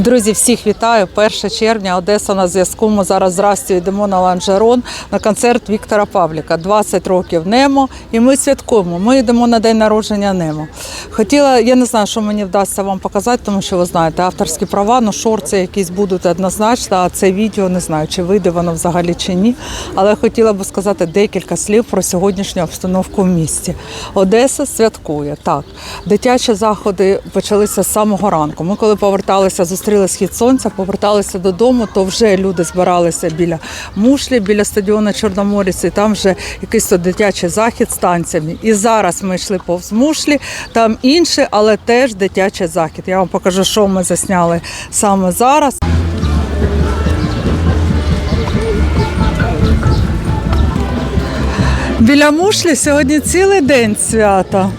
Друзі, всіх вітаю. 1 червня, Одеса на зв'язку. Ми зараз з Растю йдемо на Ланжерон на концерт Віктора Павліка. 20 років Немо. І ми святкуємо. Ми йдемо на день народження Немо. Хотіла, я не знаю, що мені вдасться вам показати, тому що ви знаєте, авторські права, ну шорти якісь будуть однозначно, а це відео не знаю, чи вийде воно взагалі чи ні. Але хотіла би сказати декілька слів про сьогоднішню обстановку в місті. Одеса святкує. Так, дитячі заходи почалися з самого ранку. Ми коли поверталися, зустріли схід сонця, поверталися додому, то вже люди збиралися біля мушлі, біля стадіону Чорноморець, і там вже якийсь то дитячий захід з танцями. І зараз ми йшли повз мушлі, там інший, але теж дитячий захід. Я вам покажу, що ми засняли саме зараз. Біля мушлі сьогодні цілий день свята.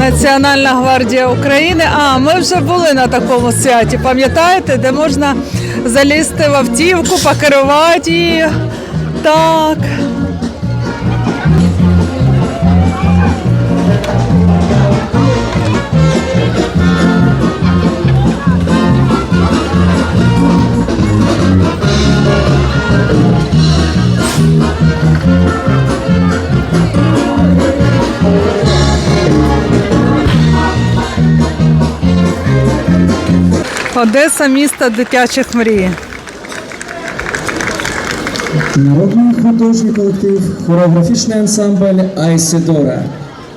Національна гвардія України. А ми вже були на такому святі. Пам'ятаєте, де можна залізти в автівку, покерувати її. Так. Одеса місто дитячих мрій. Народний художній колектив, хореографічний ансамбль Айседора.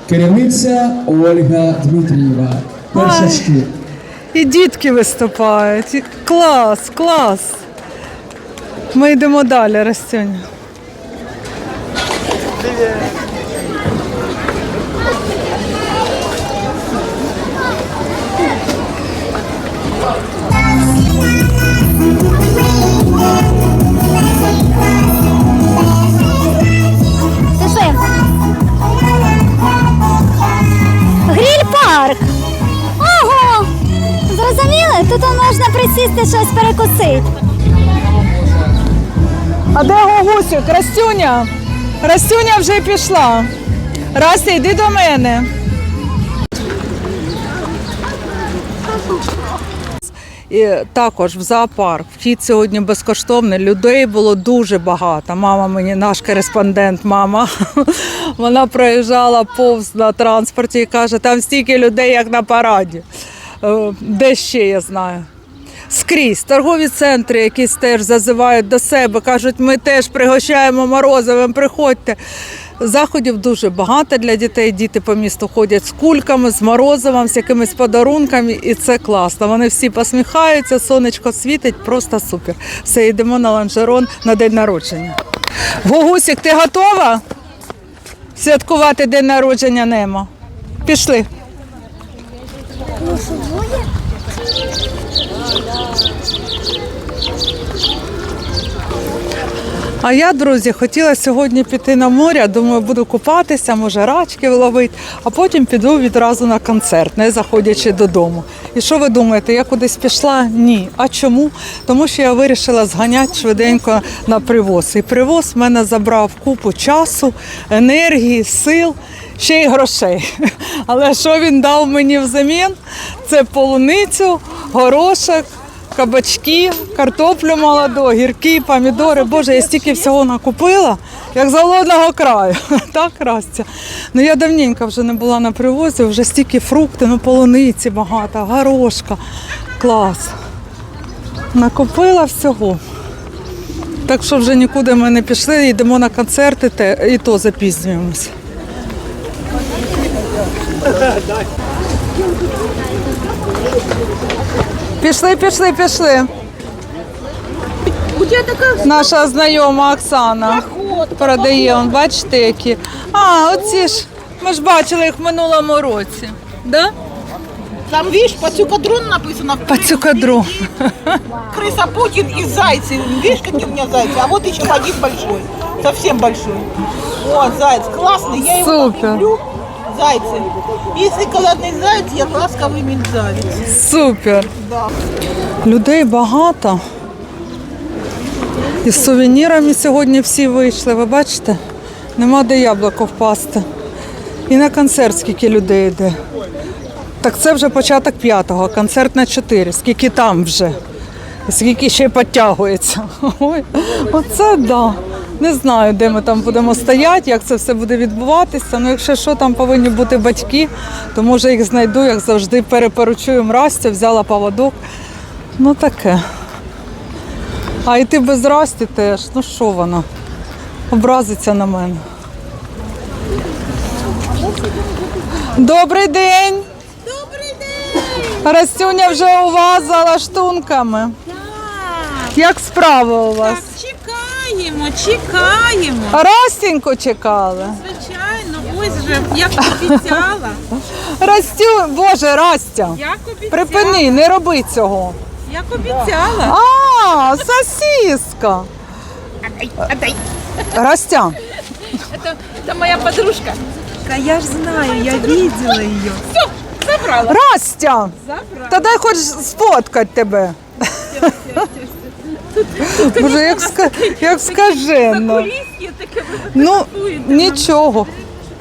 Керівниця Ольга Дмитрієва. Перша Ай. шкіл. І дітки виступають. І Клас, клас. Ми йдемо далі, Растюня. Пішли. Зрозуміли? Тут можна присісти щось перекусити. А де Гогусик? Растюня? Растюня вже пішла. Растя, йди до мене. І також в зоопарк. Вхід сьогодні безкоштовний. Людей було дуже багато. Мама мені, наш кореспондент, мама. Вона проїжджала повз на транспорті і каже, там стільки людей, як на параді. Е, Де ще я знаю. Скрізь торгові центри якісь теж зазивають до себе, кажуть, ми теж пригощаємо морозивим, приходьте. Заходів дуже багато для дітей. Діти по місту ходять з кульками, з морозивом, з якимись подарунками, і це класно. Вони всі посміхаються, сонечко світить, просто супер. Все, йдемо на ланжерон на день народження. Гугусік, ти готова святкувати день народження Немо? Пішли живує? А я, друзі, хотіла сьогодні піти на море. Думаю, буду купатися, може рачки ловити, а потім піду відразу на концерт, не заходячи додому. І що ви думаєте, я кудись пішла? Ні. А чому? Тому що я вирішила зганяти швиденько на привоз. І привоз в мене забрав купу часу, енергії, сил, ще й грошей. Але що він дав мені взамін? Це полуницю, горошок кабачки, картоплю молоду, гірки, помідори. Боже, я стільки всього накупила, як з голодного краю. Так, Растя. Ну я давненько вже не була на привозі, вже стільки фрукти, ну полуниці багато, горошка. Клас. Накупила всього. Так що вже нікуди ми не пішли, йдемо на концерти, і то запізнюємося. Пішли, пішли, пішли. У тебя такая Наша знайома Оксана продає, он, бачите, які. А, оці ж. Ми ж бачили їх в минулому році. Да? Там, видишь, пацюкадрон написано. Пацюкадрон. Крыса Путин и зайцы. Видишь, какие у меня зайцы? А вот еще один большой. Совсем большой. Вот, заяц. Классный. Я его так Супер. люблю. Зайцы. Если голодный заяц, я ласковый мерзавец. Супер. Да. Людей багато. І з сувенірами сьогодні всі вийшли, ви бачите? Нема де яблуко впасти. І на концерт скільки людей йде. Так це вже початок п'ятого, концерт на чотири. Скільки там вже? І Скільки ще підтягується. Ой, оце да. Не знаю, де ми там будемо стояти, як це все буде відбуватися. Ну, якщо що, там повинні бути батьки, то може їх знайду, як завжди, перепоручую Растю, взяла поводок. Ну таке. А йти без Расті теж. Ну що вона? Образиться на мене. Добрий день! Добрий день! Растюня вже у вас за лаштунками. Як справи у вас? Чекаємо, чекаємо. Растіньку чекали. Звичайно, ось же, як обіцяла. Растю, боже, Растя. Як обіцяла. Припини, не роби цього. Як обіцяла. А, сосиска. Растя, Это, это моя подружка. Да я ж знаю, я видела ее. Все, забрала. Растя, Забрала. та дай хоч сфоткати тебе. Боже, як, ска... як скажено. Куліс'є таке ви Ну, фотографуєте. нічого.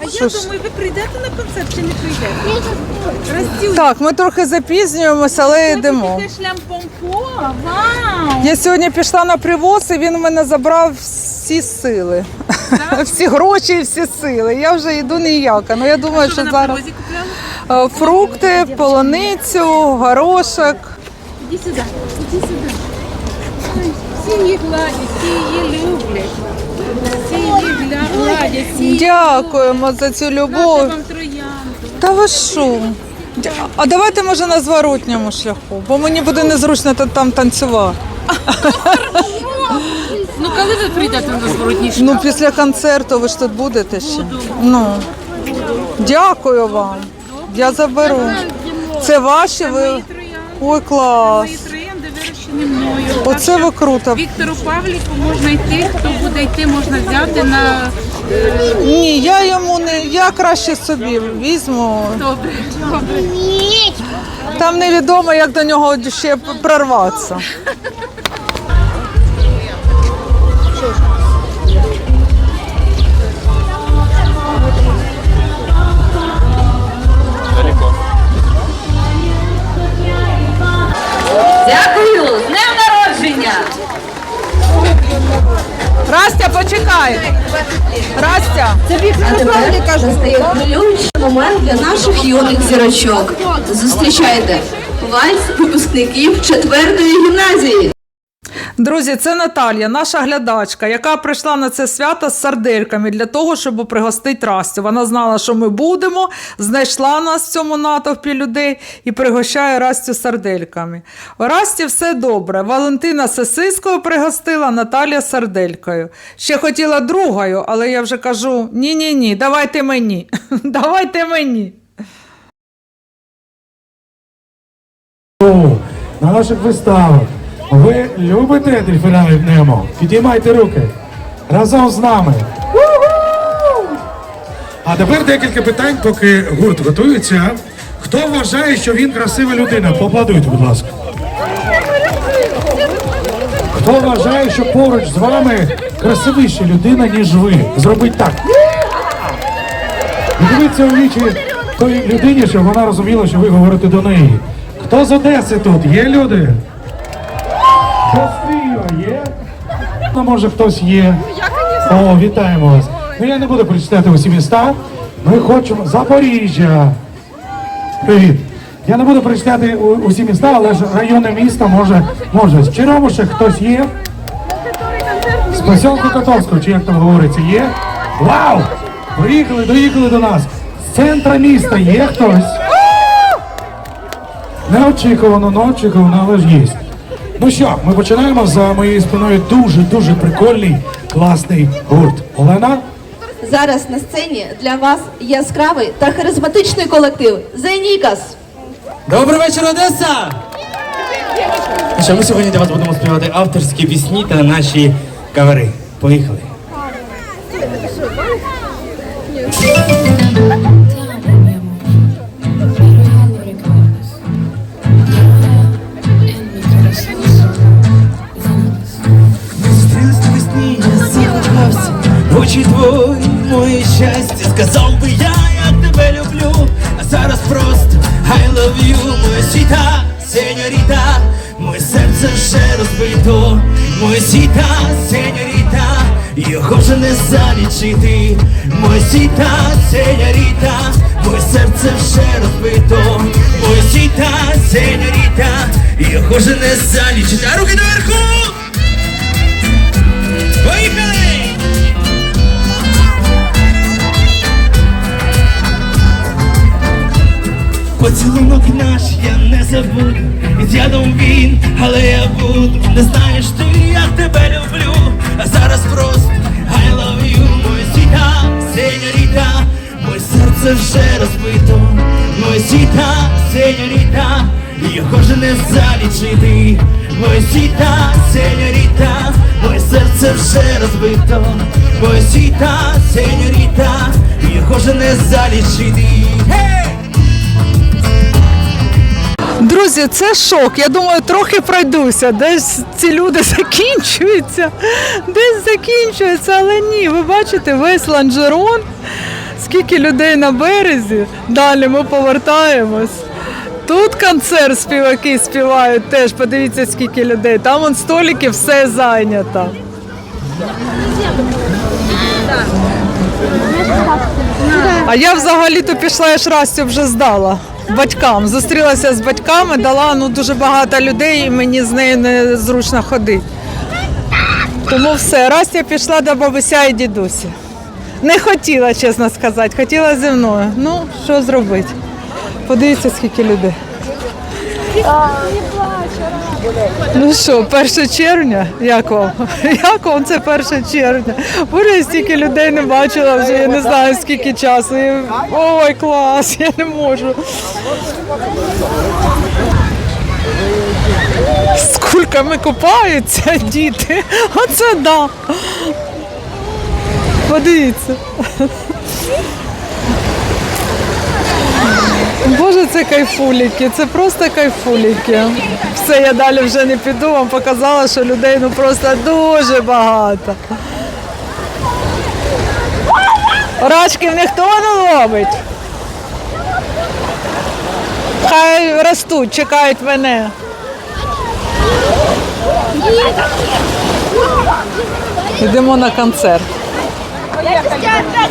А що я ж. думаю, ви прийдете на концерт чи не прийдете? Так, ми трохи запізнюємося, але йдемо. ти шлям помпо, вау. Я сьогодні пішла на привоз, і він у мене забрав всі сили. Всі гроші і всі сили. Я вже йду ніяка. Ну я думаю, Що що ви на зараз привозі купляли? е, фрукти, полуницю, горошок. Іди сюди, іди сюди. Всі її гладять, всі її люблять. Всі її гладять, всі її Дякуємо за цю Дати любов. вам троянду. Та ви що? Дя- А давайте може на зворотньому шляху, бо мені буде незручно та- там танцювати. Ну коли ви прийдете на зворотній Ну, після концерту ви ж тут будете ще. Ну. Дякую вам. Я заберу. Це ваші ви. Ой, клас. Вирощені мною. Оце ви круто. Віктору Павліку можна йти, хто буде йти, можна взяти на Ні, я йому не. Я краще собі візьму. добре. Добре. Там невідомо, як до нього ще прорватися. Дякую! Народження! Растя, почекай. Растя. А тепер настає хвилюючий момент для наших юних зірочок. Зустрічайте вальс випускників четвертої гімназії. Друзі, це Наталія, наша глядачка, яка прийшла на це свято з сардельками для того, щоб пригостити Растю. Вона знала, що ми будемо, знайшла нас в цьому натовпі людей і пригощає Растю сардельками. У Расті все добре. Валентина сосискою пригостила, Наталія сарделькою. Ще хотіла другою, але я вже кажу: ні-ні ні, давайте мені. Давайте мені. на наших виставах. Ви любите дельфінарів Немо? Підіймайте руки разом з нами. А тепер декілька питань, поки гурт готується. Хто вважає, що він красива людина? Поаплодуйте, будь ласка. Хто вважає, що поруч з вами красивіша людина, ніж ви? Зробіть так. Дивіться у вічі той людині, щоб вона розуміла, що ви говорите до неї. Хто з Одеси тут? Є люди? Хто з Києва є? Ну, може хтось є. О, вітаємо вас. Ну я не буду прочитати усі міста. Ми хочемо Запоріжжя. Привіт. Я не буду прочитати усі міста, але ж райони міста може. Може. З Черемушек хтось є? З поселку Котовського, чи як там говориться, є? Вау! Приїхали, доїхали до нас. З центра міста є хтось? Неочікувано, неочікувано, але ж є. Ну що, ми починаємо за моєю спиною дуже-дуже прикольний, класний гурт. Олена? Зараз на сцені для вас яскравий та харизматичний колектив Зенікас. Добрий вечір, Одеса! Ну що, ми сьогодні для вас будемо співати авторські пісні та наші кавери. Поїхали. Очі твої, моє щастя, сказав би я, як тебе люблю, а зараз просто I love you, моя сіта, сеньоріта, моє серце вже розбито, моя сіта, сеньоріта, його вже не залічити, моя сіта, сеньоріта, моє серце вже розбито, моя сіта, сеньоріта, його вже не залічити, а руки доверху! Поїхали! Поцілунок наш я не забуду. Із ядом він, але я буду. Не знаєш ти, як тебе люблю. А зараз просто I love you Моя сіта, сеньоріта Моє серце вже розбито. Моя сіта, сеньоріта Його вже не залічити. Моя сіта, сеньоріта Моє серце вже розбито. Моя сіта, сеньоріта Його вже не залічити Друзі, це шок. Я думаю, трохи пройдуся. Десь ці люди закінчуються, десь закінчуються, але ні. Ви бачите, весь ланжерон, скільки людей на березі. Далі ми повертаємось. Тут концерт співаки співають теж. Подивіться, скільки людей. Там вон столики, все зайнято. А я взагалі-то пішла, я ж Растю вже здала батькам. Зустрілася з батьками, дала ну дуже багато людей, і мені з нею незручно ходити. Тому все, раз я пішла до бабуся і дідусі. Не хотіла, чесно сказати, хотіла зі мною. Ну, що зробити? Подивіться, скільки людей. Ну що, 1 червня? Як вам? Як вам це 1 червня? Боже, я стільки людей не бачила вже, я не знаю скільки часу. І- Ой, клас, я не можу. З кульками купаються діти. Оце да. Подивіться. Боже, це кайфуліки, це просто кайфуліки. Все, я далі вже не піду, вам показала, що людей ну просто дуже багато. Рачків ніхто не ловить. Хай ростуть, чекають мене. Йдемо на концерт.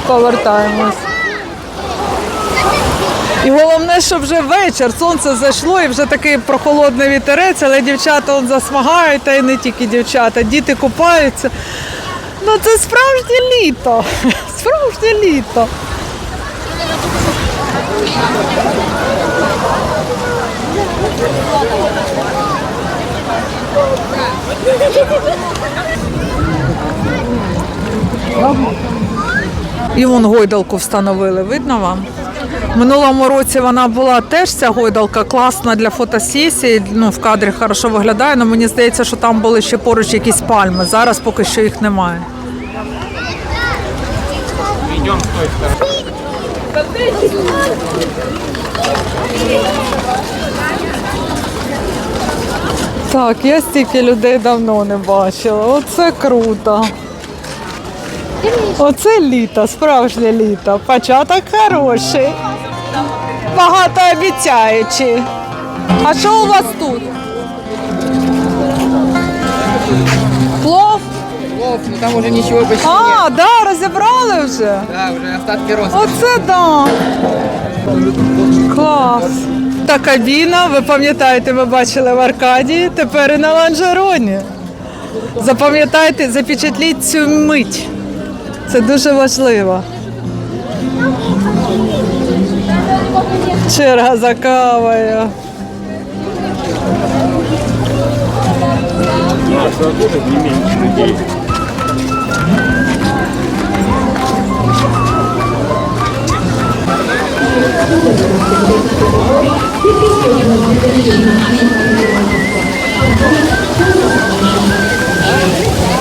Повертаємось. І головне, що вже вечір, сонце зайшло і вже такий прохолодний вітерець, але дівчата он засмагають, та й не тільки дівчата, діти купаються. Ну це справжнє літо. Справжнє літо. І вон гойдалку встановили, видно вам? Минулому році вона була теж ця гойдалка класна для фотосесії. Ну, в кадрі хорошо виглядає, але мені здається, що там були ще поруч якісь пальми. Зараз поки що їх немає. Так, я стільки людей давно не бачила. Оце круто. Оце літо, справжнє літо. Початок хороший. Багатообіцяючий. А що у вас тут? Плов? Плов, ну там уже ничего почти А, да, розібрали вже. Да, уже остатки роста. Оце да. Клас. Та кабіна, ви пам'ятаєте, ми бачили в Аркадії, тепер і на ланжероні. Запам'ятайте, запечатліть цю мить. Це дуже важливо. Черга за кавою. не менше людей.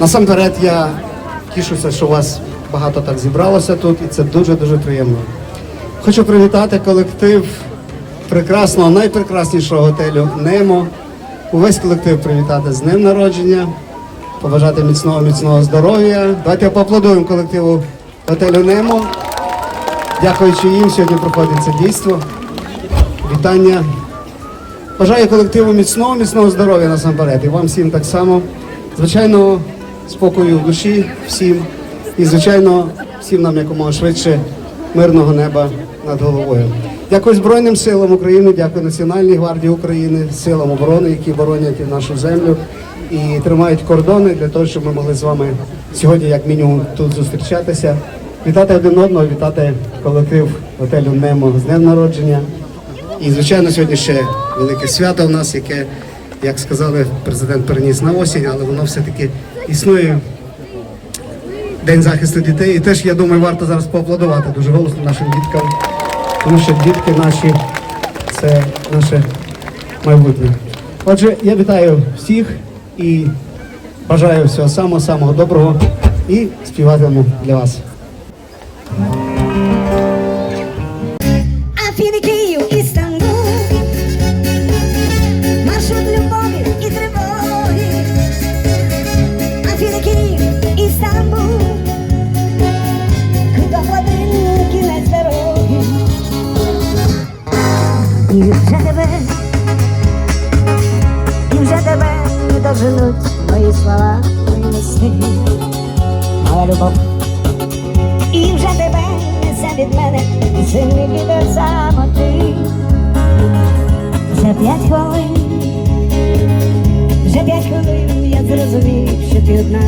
Насамперед я тішуся, що вас багато так зібралося тут, і це дуже-дуже приємно. Хочу привітати колектив прекрасного, найпрекраснішого готелю Немо. Увесь колектив привітати з днем народження, побажати міцного, міцного здоров'я. Давайте поаплодуємо колективу готелю Немо. Дякуючи їм, сьогодні проходить це дійство. Вітання. Бажаю колективу міцного, міцного здоров'я насамперед. І вам всім так само. Звичайно, спокою в душі всім. І, звичайно, всім нам якомога швидше мирного неба над головою. Дякую Збройним силам України, дякую Національній гвардії України, силам оборони, які боронять нашу землю і тримають кордони для того, щоб ми могли з вами сьогодні, як мінімум, тут зустрічатися. Вітати один одного, вітати колектив готелю Немо з днем народження. І, звичайно, сьогодні ще велике свято у нас, яке, як сказали, президент переніс на осінь, але воно все-таки існує. День захисту дітей. І теж, я думаю, варто зараз поаплодувати дуже голосно нашим діткам, тому що дітки наші це наше майбутнє. Отже, я вітаю всіх і бажаю всього самого-самого доброго і співатиму для вас. Не доженуть мої слова, мої мисли, моя любов. І вже тебе несе від мене сильний вітер самоти. Вже п'ять хвилин, вже п'ять хвилин я зрозумів, що ти одна,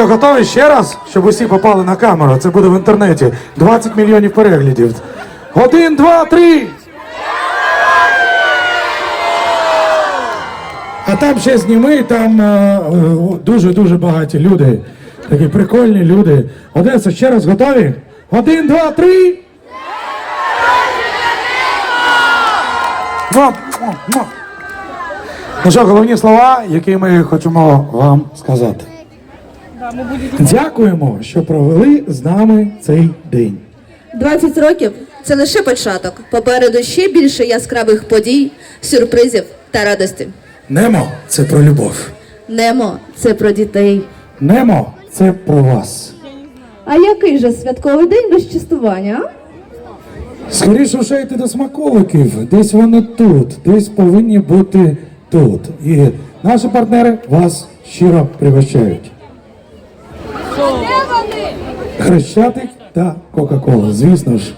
Що, готові ще раз, щоб усі попали на камеру? Це буде в інтернеті. 20 мільйонів переглядів. Один, два, три. А там ще зніми, там е, дуже-дуже багаті люди. Такі прикольні люди. Одеса, ще раз готові? Один, два, три. Ну що, головні слова, які ми хочемо вам сказати. Дякуємо, що провели з нами цей день. 20 років це лише початок. Попереду ще більше яскравих подій, сюрпризів та радості. Немо це про любов. Немо це про дітей. Немо це про вас. А який же святковий день без частування? Скоріше вже йти до смаколиків. Десь вони тут, десь повинні бути тут. І наші партнери вас щиро пригощають. Хрещатик та Кока-Кола, звісно ж.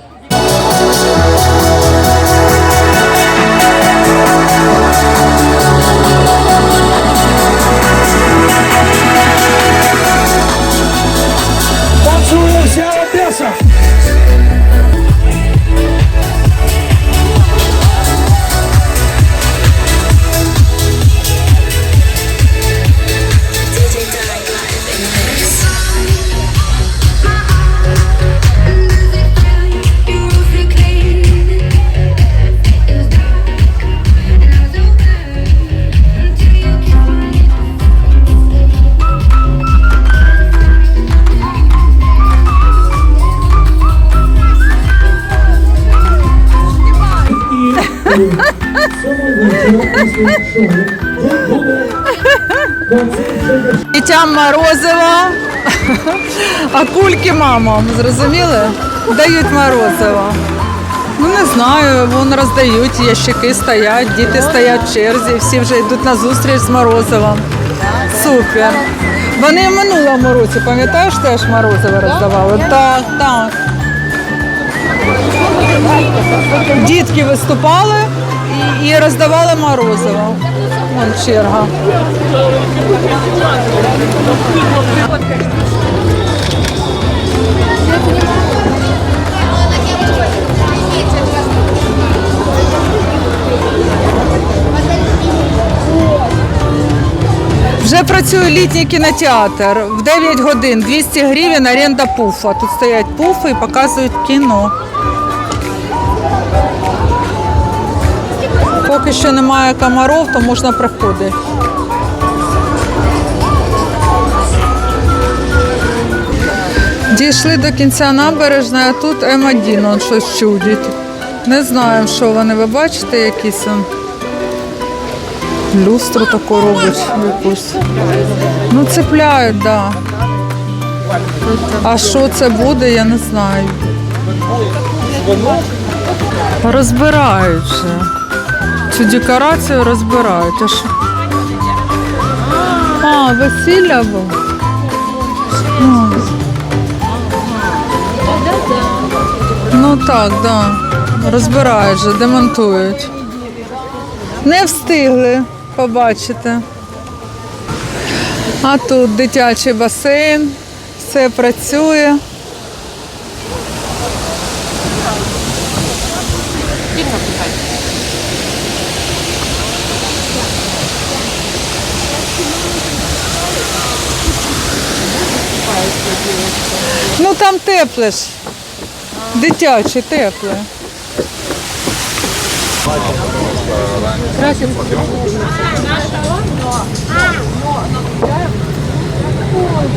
Дітям морозиво, а кульки мамам, зрозуміли? Дають морозиво. Ну не знаю, вон роздають, ящики стоять, діти стоять в черзі, всі вже йдуть на зустріч з морозивом. Супер. Вони в минулому році, пам'ятаєш, теж морозиво роздавали? Так, так. Дітки виступали і, роздавали морозиво. Вон черга. Вже працює літній кінотеатр. В 9 годин 200 гривень оренда пуфа. Тут стоять пуфи і показують кіно. Поки що немає комаров, то можна приходити. Дійшли до кінця набережної, а тут М1 он щось чудить. Не знаємо, що вони. Ви бачите, якісь он люстру таку робить якусь. Ну, цепляють, так. Да. А що це буде, я не знаю. Розбирають вже. Цю декорацію розбирають. А? А, весілля було. Ну. Ну так. Да. Розбирають же, демонтують. Не встигли побачити. А тут дитячий басейн, все працює. Ну там тепле ж. Дитяче, тепле.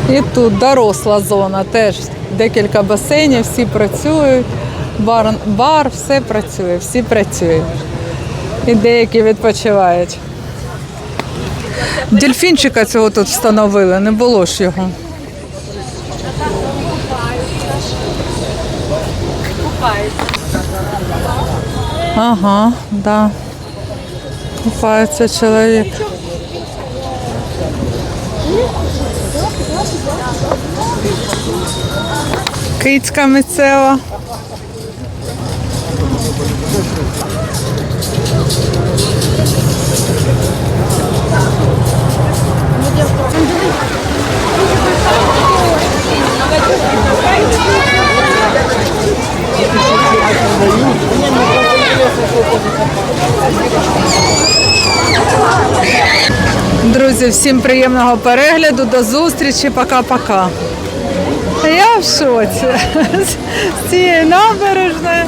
І тут доросла зона, теж декілька басейнів, всі працюють, бар, бар, все працює, всі працюють. І деякі відпочивають. Дельфінчика цього тут встановили, не було ж його. Ага, да. Купається чоловік. Кицька місцева. Друзі, всім приємного перегляду. До зустрічі. Пока-пока. Я в шоці з цієї набережної.